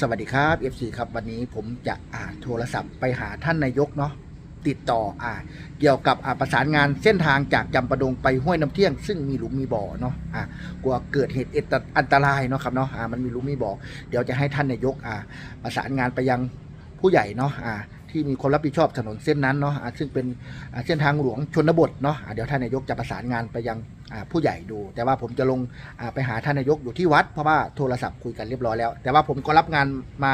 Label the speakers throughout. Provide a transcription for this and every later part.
Speaker 1: สวัสดีครับ FC ครับวันนี้ผมจะอ่าโทรศัพท์ไปหาท่านนายกเนาะติดต่ออ่าเกี่ยวกับอ่าประสานงานเส้นทางจากจำปะดงไปห้วยน้ำเที่ยง ซึ่งมีหลุมมีบ่อเนาะอ่ากลัวเกิดเหตุอันตรายเนาะครับเนาะอ่ามันมีหลุมมีบ่อเดี๋ยวจะให้ท่านนายกอ่าประสานงานไปยังผู้ใหญ่เนาะอ่า ที่มีคนรับผิดชอบถนนเส้นนั้นเนาะซึ่งเป็นเส้นทางหลวงชนบทเนาะเดี๋ยวท่านนายกจะประสานงานไปยังผู้ใหญ่ดู แต่ว่าผมจะลงไปหาท่านนายกอยู่ที่วัด เพราะว่าโทรศัพท์คุยกันเรียบร้อยแล้ว แต่ว่าผมก็รับงานมา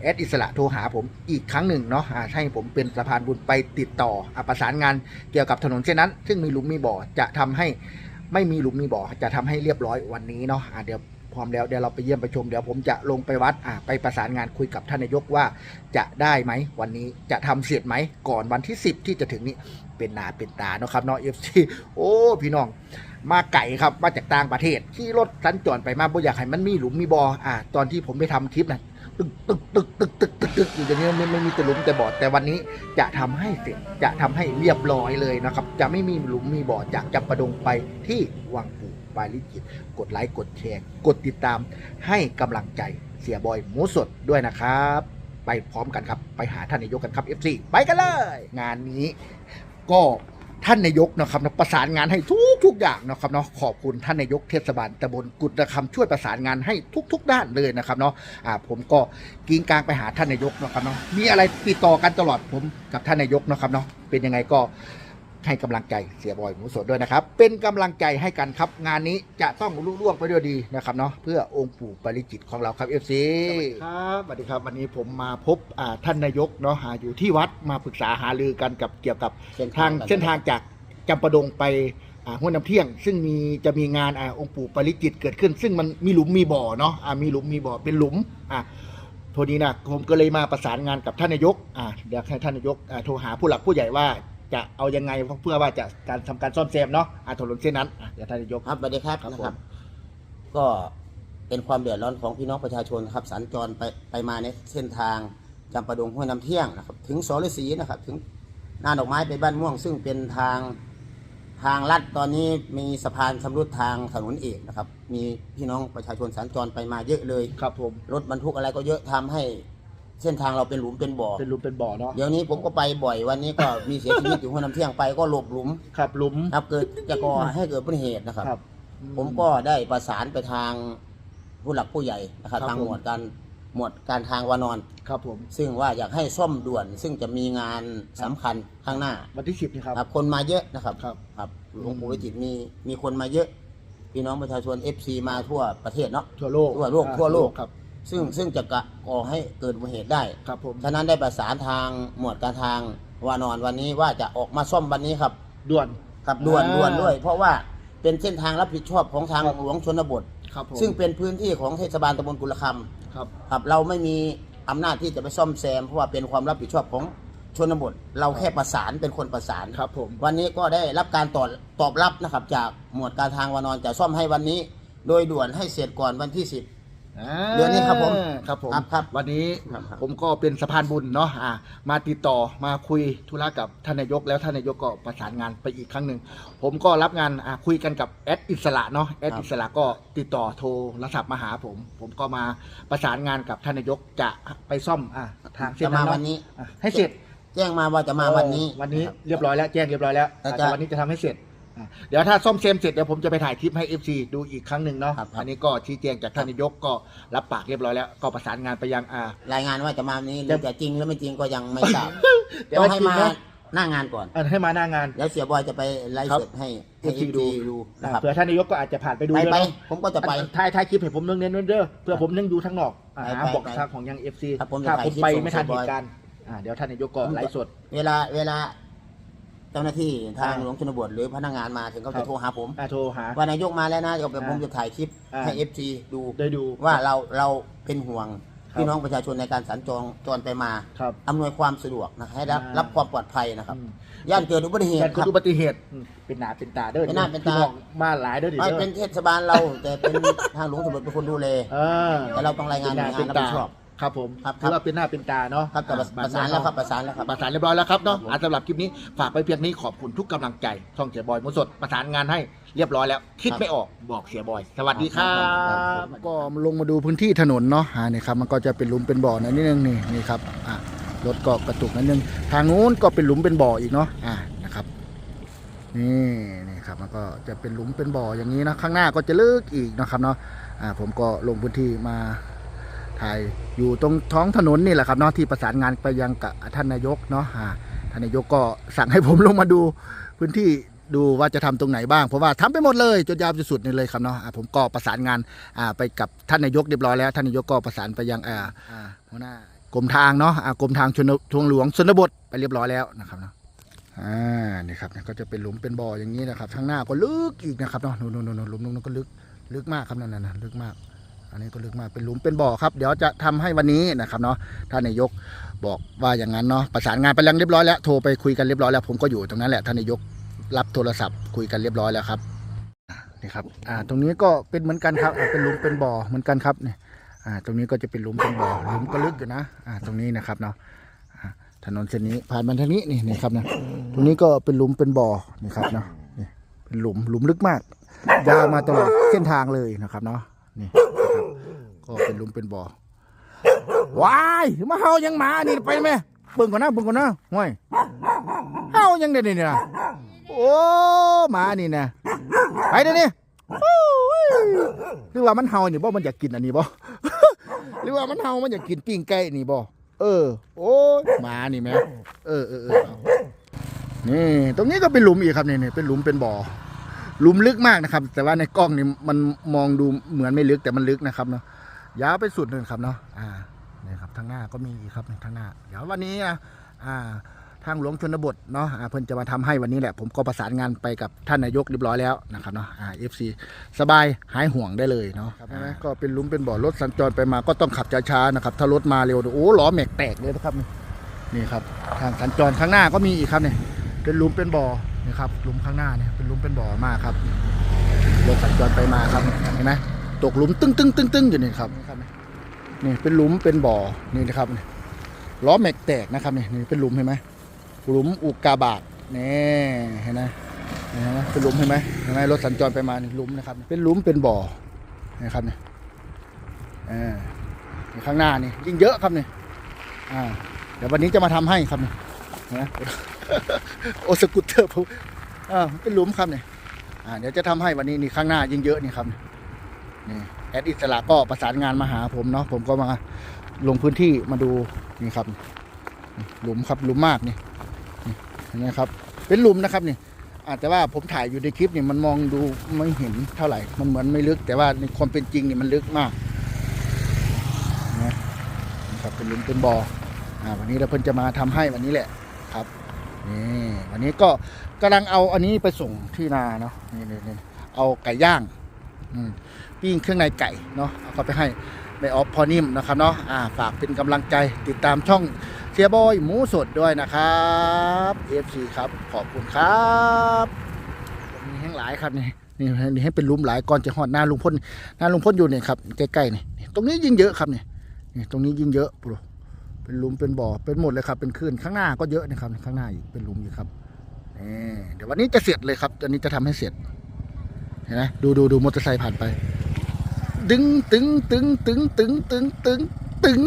Speaker 1: แอดอิสระโทรหาผมอีกครั้งหนึ่งเนาะให้ผมเป็นสะพานบุญไปติดต่ออประสานงานเกี่ยวกับถนนเส้นนั้น ซึ่งมีหลุมมีบ่อจะทำให้ไม่มีหลุมมีบ่อจะทำให้เรียบร้อยวันนี้เนาะเดี๋ยว พร้อมแล้วเดี๋ยวเราไปเยี่ยมไปชมเดี๋ยวผมจะลงไปวัดอ่าไปประสานงานคุยกับท่านนายกว่า จะได้ไหมวันนี้จะทำเสร็จไหมก่อนวันที่ 10 ที่จะถึงนี้เป็นหนาเป็นตาเนาะครับเนาะเอฟซีโอ้พี่น้องมาไก่ครับมาจากต่างประเทศขี่รถสัญจรไปมาบ่อยากให้มันมีหลุมมีบอ่ออ่าตอนที่ผมไปทำคลิปนะ ตึกตึกตึกตึกตึกตึกตึกอยู่อย่างนี้ไม่ไม่มีแต่หลุมแต่บ่อแต่วันนี้จะทำให้เสร็จจะทำให้เรียบร้อยเลยนะครับ จะไม่มีหลุมมีบ่อจากจำปะดงไปที่วังปู่ปาลิจิต กดไลค์กดแชร์ กดติดตามให้กำลังใจเสียบอยหมูสดด้วยนะครับ ไปพร้อมกันครับ ไปหาท่านนายกกันครับ FC ไปกันเลย งานนี้ก็ ท่านนายกนะครับนะประสานงานให้ทุกทุกอย่างนะครับเนาะขอบคุณท่านนายกเทศบาลตำบลกุฎระคำช่วยประสานงานให้ทุก ๆ ด้านเลยนะครับเนาะอ่าผมก็กินกลางไปหาท่านนายกนะครับเนาะมีอะไรติดต่อกันตลอดผมกับท่านนายกนะครับเนาะเป็นยังไงก็ ให้กำลังใจเสียบอยหมูสดด้วยนะครับ เป็นกำลังใจให้กันครับ งานนี้จะต้องรุ่ล่วงไปด้วยดีนะครับเนาะเพื่อองค์ปู่ปาริจิตของเราครับเอฟซีครับสวัสดีครับ วันนี้ผมมาพบอ่าท่านนายกเนาะหาอยู่ที่วัดมาปรึกษาหารือกันกับเกี่ยวกับทางเส้นทางจากจำปะดงไปอ่าห้วยน้ำเที่ยง ซึ่งมีจะมีงานอ่าองค์ปู่ปาริจิตเกิดขึ้น ซึ่งมันมีหลุมมีบ่อเนาะอ่ามีหลุมมีบ่อเป็นหลุมอ่าโทนี้นะผมก็เลยมาประสานงานกับท่านนายกอ่าเดี๋ยวให้ท่านนายกอ่าโทรหาผู้หลักผู้ใหญ่ว่า จะเอายังไงเพื่อว่าจะการทำการซ่อมแซมเนาะอ่าถนนเส้นนั้นอะเดี๋ยวท่านนายก
Speaker 2: ครับสวัสดีครับ
Speaker 1: ครับ
Speaker 2: นะครับ
Speaker 1: ผม
Speaker 2: ก็เป็นความเดือดร้อนของพี่น้องประชาชนนะครับสัญจรไปไปมาในเส้นทางจำปาดงห้วยน้ำเที่ยงนะครับ ถึงสรศรีนะครับ ถึงหน้าดอกไม้ไปบ้านม่วง ซึ่งเป็นทางทางลัดตอนนี้มีสะพานสำรุดทางถนนเอกนะครับ มีพี่น้องประชาชนสัญจรไปมาเยอะเลย
Speaker 1: ครับผม
Speaker 2: รถบรรทุกอะไรก็เยอะทำให้ เส้นทางเราเป็นหลุมเป็นบ่อ
Speaker 1: เป็นหลุมเป็นบ่อเนาะ
Speaker 2: เดี๋ยวนี้ผมก็ไปบ่อยวันนี้ก็มีเสียชีวิตอยู่ห้วยน้ำเที่ยงไปก็หลบหลุม
Speaker 1: ครับหลุม
Speaker 2: ครับเกิดจะก่อให้เกิดอุบัติเหตุนะครับ
Speaker 1: ครับ
Speaker 2: ผมก็ได้ประสานไปทางผู้หลักผู้ใหญ่นะครับ
Speaker 1: ครับ
Speaker 2: ทาง
Speaker 1: ผม
Speaker 2: หมวดการหมวดการทางวานอน
Speaker 1: ครับผม
Speaker 2: ซึ่งว่าอยากให้ซ่อมด่วน ซึ่งจะมีงานสำคัญข้างหน้า
Speaker 1: วันที่สิบนี่ครับ
Speaker 2: ครับคนมาเยอะนะครับ
Speaker 1: ครับ
Speaker 2: ครับหลวงปู่วิจิตรมีมีคนมาเยอะ พี่น้องประชาชน FC มาทั่วประเทศเนาะ
Speaker 1: ทั่วโลก
Speaker 2: ทั่วโลก
Speaker 1: อ่า
Speaker 2: ทั่วโลก
Speaker 1: ครับ
Speaker 2: ซึ่งซึ่งจะกะก่อให้เกิดอุบัติเหตุได้
Speaker 1: ครับผม
Speaker 2: ฉะนั้นได้ประสานทางหมวดการทางวานอนวันนี้ว่าจะออกมาซ่อมวันนี้ครับ
Speaker 1: ด่วน
Speaker 2: ครับด่วน
Speaker 1: อ่า
Speaker 2: ด่วนด้วย เพราะว่าเป็นเส้นทางรับผิดชอบของทาง
Speaker 1: ครับ
Speaker 2: หลวงชนบท
Speaker 1: ครับผม
Speaker 2: ซึ่งเป็นพื้นที่ของเทศบาลตำบลกุลค
Speaker 1: ครับำ
Speaker 2: ครับเราไม่มีอำนาจที่จะไปซ่อมแซม เพราะว่าเป็นความรับผิดชอบของชนบท เราแค่ประสานเป็นคนประสาน
Speaker 1: ครับผม
Speaker 2: วันนี้ก็ได้รับการตอบตอบรับนะครับจากหมวดการทางวานอนจะซ่อมให้วันนี้ โดยด่วนให้เสร็จก่อนวันที่ 10 เดือนนี้ครับผม
Speaker 1: ครับผม
Speaker 2: ครับครับ
Speaker 1: วันนี้
Speaker 2: ครับครับ
Speaker 1: ผมก็เป็นสะพานบุญเนาะอ่า มาติดต่อมาคุยธุระกับท่านนายกแล้วท่านนายกก็ประสานงานไปอีกครั้งหนึ่งผมก็รับงานอ่าคุยกันกับแอดอิสระเนาะแอดอิสระก็ติดต่อโทรศัพท์มาหาผม ผมก็มาประสานงานกับท่านนายกจะไปซ่อมอ่าทางเส้น
Speaker 2: จะมา
Speaker 1: นั้นเนาะ
Speaker 2: วันนี้
Speaker 1: อะให้เสร็จ
Speaker 2: แจ้งมาว่าจะมาวันนี้
Speaker 1: วันนี้ะ
Speaker 2: คบ
Speaker 1: เรียบร้อยแล้วแจ้งเรียบร้อยแล้ว
Speaker 2: แต่จะ
Speaker 1: แต่วันนี้จะทำให้เสร็จอะ เดี๋ยวถ้าซ่อมเซมเสร็จเดี๋ยวผมจะไปถ่ายคลิปให้ FC ดูอีกครั้งหนึ่งเนาะ
Speaker 2: ครับครับ
Speaker 1: อันนี้ก็ชี้แจงจากท่านนายกก็รับปากเรียบร้อยแล้ว ก็ประสานงานไปยังอ่า รา
Speaker 2: ยงานว่าจะมาวันนี้หรือจะจริงหรือไม่จริงก็ยังไม่ทราบ
Speaker 1: เดี๋ยว
Speaker 2: ต้องให้
Speaker 1: จริง
Speaker 2: มา
Speaker 1: นะ
Speaker 2: หน้างานก่อน
Speaker 1: อะให้มาหน้างาน
Speaker 2: แล้วเสียบอยจะไปไลฟ์
Speaker 1: ครับ
Speaker 2: สดให้ให้
Speaker 1: FC ดู
Speaker 2: ดู
Speaker 1: อะ
Speaker 2: นะครับ
Speaker 1: เผื่อท่านนายกก็อาจจะผ่านไปดู
Speaker 2: ไป
Speaker 1: ด้วย
Speaker 2: ไป
Speaker 1: เนาะ
Speaker 2: ผมก็จะไป
Speaker 1: อ่ถ่ายถ่ายคลิปให้ผมเรื่องเน้นเด้อเพื่อผมนั่งดูทั้งนอกอะ
Speaker 2: ไป
Speaker 1: หา
Speaker 2: ไป
Speaker 1: บอก
Speaker 2: ไป
Speaker 1: ทางของยัง FC
Speaker 2: ครับผมจะ
Speaker 1: ถ้า
Speaker 2: ถ่าย
Speaker 1: ผม
Speaker 2: คลิป
Speaker 1: ไป
Speaker 2: ส่ง
Speaker 1: ไม่ทัน
Speaker 2: เสี
Speaker 1: เห
Speaker 2: ยบอย
Speaker 1: ตุการณ์อะเดี๋ยวท่านนายกก็ไลฟ์สด
Speaker 2: เวลาเวลา เจ้าหน้าที่ทาง
Speaker 1: อ่า
Speaker 2: หลวงชนบทหรือพนักงานมาถึงเขา
Speaker 1: ครั
Speaker 2: จะ
Speaker 1: บ
Speaker 2: โทรหาผม
Speaker 1: อะโทรหา
Speaker 2: ว่านายกมาแล้วนะเดี๋ยวผม
Speaker 1: อ่า
Speaker 2: จะถ่ายคลิป
Speaker 1: อ่า
Speaker 2: ให้เอฟซีดู
Speaker 1: ได้ดู
Speaker 2: ว่าเราเราเป็นห่วง
Speaker 1: ครับ
Speaker 2: พี่น้องประชาชนในการสัญจรจรไปมา
Speaker 1: ครับ
Speaker 2: อำนวยความสะดวกนะให้รับ
Speaker 1: อ่ารั
Speaker 2: รับความปลอดภัยนะครับ
Speaker 1: อืม
Speaker 2: ย่านเกิดอุบัติเหตุ
Speaker 1: การ
Speaker 2: ค
Speaker 1: เกิ
Speaker 2: รั
Speaker 1: ด
Speaker 2: บ
Speaker 1: อุบัติเหตุอืมเป็นหนาเป็นตาเด้อ
Speaker 2: เป็นหน้าเป็นตา
Speaker 1: พี่องมาหลายเด้อดิ
Speaker 2: ไม่
Speaker 1: เด้อ
Speaker 2: เป็นเทศบาลเรา แต่เป็นทางหลวงชนบทเป็นคนดูแล
Speaker 1: เออ
Speaker 2: แต่เราต้องรายงานหน่วยงานรับผิดชอบ
Speaker 1: ครับผม
Speaker 2: ครับ
Speaker 1: ถือว่าเป็นหน้าเป็นตาเนาะ
Speaker 2: ครับแต่ประ
Speaker 1: อ่
Speaker 2: ประสานแล้วครับประสานแล้วครับ
Speaker 1: ประสานเรียบร้อยแล้วครับเนาะ
Speaker 2: ครับผม
Speaker 1: อะสำหรับคลิปนี้ฝากไปเพียงนี้ขอบคุณทุกกำลังใจช่องเสียบอยมุสดประสานงานให้เรียบร้อยแล้ว คิดไม่ออกบอกเสียบอย สวัสดีครับก็ลงมาดูพื้นที่ถนนเนาะอ่านี่ครับมันก็จะเป็นหลุมเป็นบ่อนะนิดนึงนี่นี่ครับอ่ารถก็กระตุกนิดนึงทางนู้นก็เป็นหลุมเป็นบ่ออีกเนาะอ่านะครับนี่นี่ครับมันก็จะเป็นหลุมเป็นบ่ออย่างนี้นะข้างหน้าก็จะลึกอีกนะครับเนาะอ่าผมก็ลงพื้นที่มา ถ่ายอยู่ตรงท้องถนนนี่แหละครับเนาะที่ประสานงานไปยังกับท่านนายกเนาะท่านนายกก็สั่งให้ผมลงมาดูพื้นที่ดูว่าจะทำตรงไหนบ้าง เพราะว่าทำไปหมดเลยจนยาวจนสุดนี่เลยครับเนาะผมก็ประสานงานไปกับท่านนายกเรียบร้อยแล้ว ท่านนายกก็ประสานไปยังหัวหน้ากรมทางเนาะกรมทางชนทางหลวงชนบทไปเรียบร้อยแล้วนะครับเนาะอ่านี่ครับก็จะเป็นหลุมเป็นบ่ออย่างนี้นะครับข้างหน้าก็ลึกอีกนะครับเนาะนู่นนู่นนู่นหลุมนู่นก็ลึกลึกมากครับนั่นน่ะลึกมาก อันนี้ก็ลึกมากเป็นหลุมเป็นบ่อครับ เดี๋ยวจะทำให้วันนี้นะครับเนาะท่านนายกบอกว่าอย่างนั้นเนาะประสานงานไปแล้วเรียบร้อยแล้วโทรไปคุยกันเรียบร้อยแล้วผมก็อยู่ตรงนั้นแหละท่านนายกรับโทรศัพท์คุยกันเรียบร้อยแล้วครับอ่านี่ครับอ่าตรงนี้ก็เป็นเหมือนกันครับอ่าเป็นหลุมเป็นบ่อเหมือนกันครับเนี่ยอ่าตรงนี้ก็จะเป็นหลุมเป็นบ่อหลุมก็ลึกอยู่นะอ่าตรงนี้นะครับเนาะถนนเส้นนี้ผ่านมาทางนี้นี่นี่ครับนะตรงนี้ก็เป็นหลุมเป็นบ่อนี่ครับเนาะนี่เป็นหลุมหลุมลึกมากยาวมาตลอดเส้นทางเลยนะครับเนาะนี่ นะครับก็เป็นหลุมเป็นบ่อว้ายมาเฮายังมานี่ไปไหมเบิ่งก่อนนะเบิ่งก่อนนะห่วยเฮายังได้นี่นะโอ้มานี่นะไปเดี๋ยวนี้หรือว่ามันเฮานี่บ่มันอยากกินอันนี้บ่หรือว่ามันเฮามันอยากกินปิ้งไก่นี่บ่เออ โอ้มานี่แม่เออเออเออนี่ตรงนี้ก็เป็นหลุมอีกครับนี่นี่เป็นหลุมเป็นบ่อหลุมลึกมากนะครับ แต่ว่าในกล้องนี่มันมองดูเหมือนไม่ลึกแต่มันลึกนะครับเนาะ ยาวไปสุดเลยครับเนาะอ่านี่ครับทางหน้าก็มีอีกครับทางหน้า เดี๋ยววันนี้นะอ่าทางหลวงชนบทเนาะอ่าเพิ่นจะมาทำให้วันนี้แหละ ผมก็ประสานงานไปกับท่านนายกเรียบร้อยแล้วนะครับเนาะอ่า FC สบายหายห่วงได้เลยเนาะครับไหมก็เป็นหลุมเป็นบ่อรถสัญจรไปมาก็ต้องขับช้าๆนะครับ ถ้ารถมาเร็วโอ้ล้อแม็กแตกเลยนะครับ นี่นี่ครับ ทางสัญจรข้างหน้าก็มีอีกครับเนี่ยเป็นหลุมเป็นบ่อนี่ครับหลุมข้างหน้าเนี่ยเป็นหลุมเป็นบ่อมากครับรถสัญจรไปมาครับเห็นไหม ตกหลุมตึ้งตึ้งตึ้งตึ้งอยู่นี่ครับนี่เป็นหลุมเป็นบ่อนี่นะครับนี่ล้อแม็กแตกนะครับนี่นี่เป็นหลุมเห็นไหมหลุมอุกกาบาตนี่เห็นไหมเห็นไหมเป็นหลุมเห็นไหมเห็นไหมรถสัญจรไปมานี่หลุมนะครับ เป็นหลุมเป็นบ่อนะครับนี่อ่านี่ข้างหน้านี่ยิ่งเยอะครับนี่อ่าเดี๋ยววันนี้จะมาทำให้ครับเนี่ยนะโอสกูตเตอร์ผมอ่าเป็นหลุมครับเนี่ยอ่าเดี๋ยวจะทำให้วันนี้นี่ข้างหน้ายิ่งเยอะนี่ครับนี่ แอดอิสระก็ประสานงานมาหาผมเนาะผมก็มาลงพื้นที่มาดูนี่ครับ หลุมครับหลุมมากนี่นี่เห็นไหมครับ เป็นหลุมนะครับนี่อาจจะว่าผมถ่ายอยู่ในคลิปเนี่ยมันมองดูไม่เห็นเท่าไหร่ มันเหมือนไม่ลึก แต่ว่าในความเป็นจริงเนี่ยมันลึกมากนะนี่ครับเป็นหลุมเป็นบ่ออ่าวันนี้เราเพิ่นจะมาทำให้วันนี้แหละครับนี่วันนี้ก็กำลังเอาอันนี้ไปส่งที่นาเนาะนี่นี่เอาไก่ย่าง ปิ้งเครื่องในไก่เนาะเอาไปให้แม่ออฟพอนิ่มนะครับเนาะอ่าฝากเป็นกำลังใจติดตามช่องเสียบอยหมูสดด้วยนะครับ FC ครับขอบคุณครับมีแห้งหลายครับนี่นี่นี่ให้เป็นลุมหลายก่อนจะหอดหน้าลุงพ่นหน้าลุงพ่นอยู่เนี่ยครับใกล้ๆนี่ตรงนี้ยิ่งเยอะครับเนี่นี่ตรงนี้ยิ่งเยอะปลุเป็นลุมเป็นบ่อเป็นหมดเลยครับ เป็นคลื่นข้างหน้าก็เยอะนะครับข้างหน้าอีกเป็นลุมอยู่ครับนี่เดี๋ยววันนี้จะเสร็จเลยครับอันนี้จะทำให้เสร็จ ห็นไหมดูดูดูมอเตอร์ไซค์ผ่านไปดึงตึงตึงตึงตึงตึงตึงตึง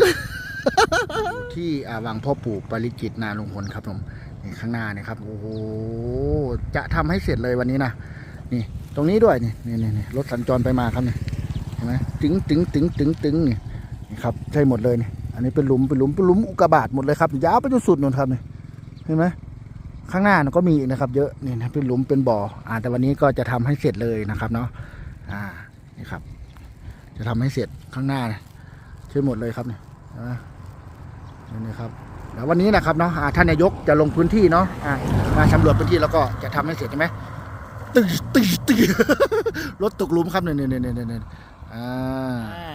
Speaker 1: ที่อ่าวังพ่อปู่ปริจิตนาลุงพลครับผมนี่ข้างหน้านี่ครับโอ้โหจะทำให้เสร็จเลยวันนี้นะนี่ ตรงนี้ด้วยนี่นี่นี่รถสัญจรไปมาครับเนี่ยเห็นไหมตึงตึงตึงตึงตึงนี่นี่ครับใช่หมดเลยนี่อันนี้เป็นหลุมเป็นหลุมเป็นหลุมอุกกาบาตหมดเลยครับยาวไปจนสุดนู่นครับนี่เห็นไหม ข้างหน้าก็มีอีกนะครับ เยอะนี่นะเป็นหลุมเป็นบ่ออ่าแต่วันนี้ก็จะทำให้เสร็จเลยนะครับเนาะอ่านี่ครับ จะทำให้เสร็จข้างหน้านะใช่หมดเลยครับเนี่ยนี่นะครับแล้ววันนี้นะครับเนาะอ่าท่านนายกจะลงพื้นที่เนาะอ่ามาสำรวจพื้นที่แล้วก็จะทำให้เสร็จใช่ไหมตึ๊ดตึ๊ดตึ๊ดรถตกหลุมครับเนี่ยเนี่ยเนี่ยเนี่ยอ่า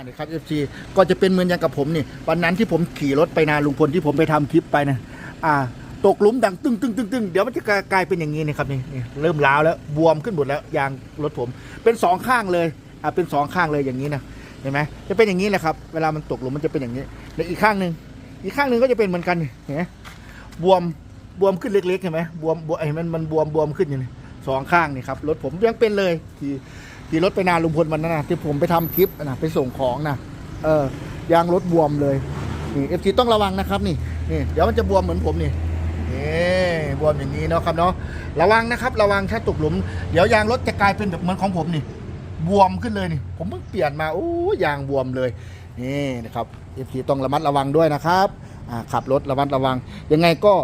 Speaker 1: นี่ครับเอฟซีก็จะเป็นเหมือนอย่างกับผมนี่วันนั้นที่ผมขี่รถไปนาลุงพลที่ผมไปทำคลิปไปนะอ่า ตกหลุมดังตึ้งตึ้งตึ้งตึ้งเดี๋ยวมันจะกลายเป็นอย่างนี้นะครับนี่นี่เริ่มล้าวแล้วบวมขึ้นหมดแล้วยางรถผมเป็นสองข้างเลยอ่าเป็นสองข้างเลยอย่างนี้นะเห็นไหมจะเป็นอย่างนี้แหละครับ เวลามันตกหลุมมันจะเป็นอย่างนี้แล้วอีกข้างหนึ่งอีกข้างหนึ่งก็จะเป็นเหมือนกันนี่เห็นไหมบวมบวมขึ้นเล็กๆเห็นไหมบวมบวมไอ้มันมันบวมบวมขึ้นอยู่นี่สองข้างนี่ครับรถผมยังเป็นเลยที่ที่รถไปนาลุงพลวันนั้นนะที่ผมไปทำคลิปนะไปส่งของนะเออยางรถบวมเลยนี่เอฟซีต้องระวังนะครับนี่นี่เดี๋ยวมันจะบวมเหมือนผมนี่ นี่บวมอย่างนี้เนาะครับเนาะระวังนะครับ ระวังถ้าตกหลุม เดี๋ยวยางรถจะกลายเป็นแบบเหมือนของผมนี่ บวมขึ้นเลยนี่ ผมเพิ่งเปลี่ยนมาโอ้ยางบวมเลยนี่นะครับเอฟซีต้องระมัดระวังด้วยนะครับขับรถระมัดระวัง ยังไงก็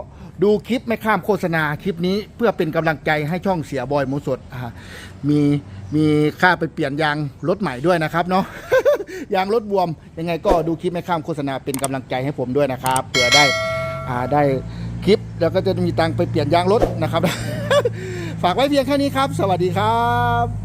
Speaker 1: ดูคลิปไม่ข้ามโฆษณาคลิปนี้เพื่อเป็นกำลังใจให้ช่องเสียบอยหมูสดมีมีค่าไปเปลี่ยนยางรถใหม่ด้วยนะครับเนาะยางรถบวมยังไงก็ดูคลิปไม่ข้ามโฆษณาเป็นกำลังใจให้ผมด้วยนะครับเผื่อได้อ่าได้ คลิป แล้วก็จะมีตังไปเปลี่ยนยางรถนะครับ ฝากไว้เพียงแค่นี้ครับ สวัสดีครับ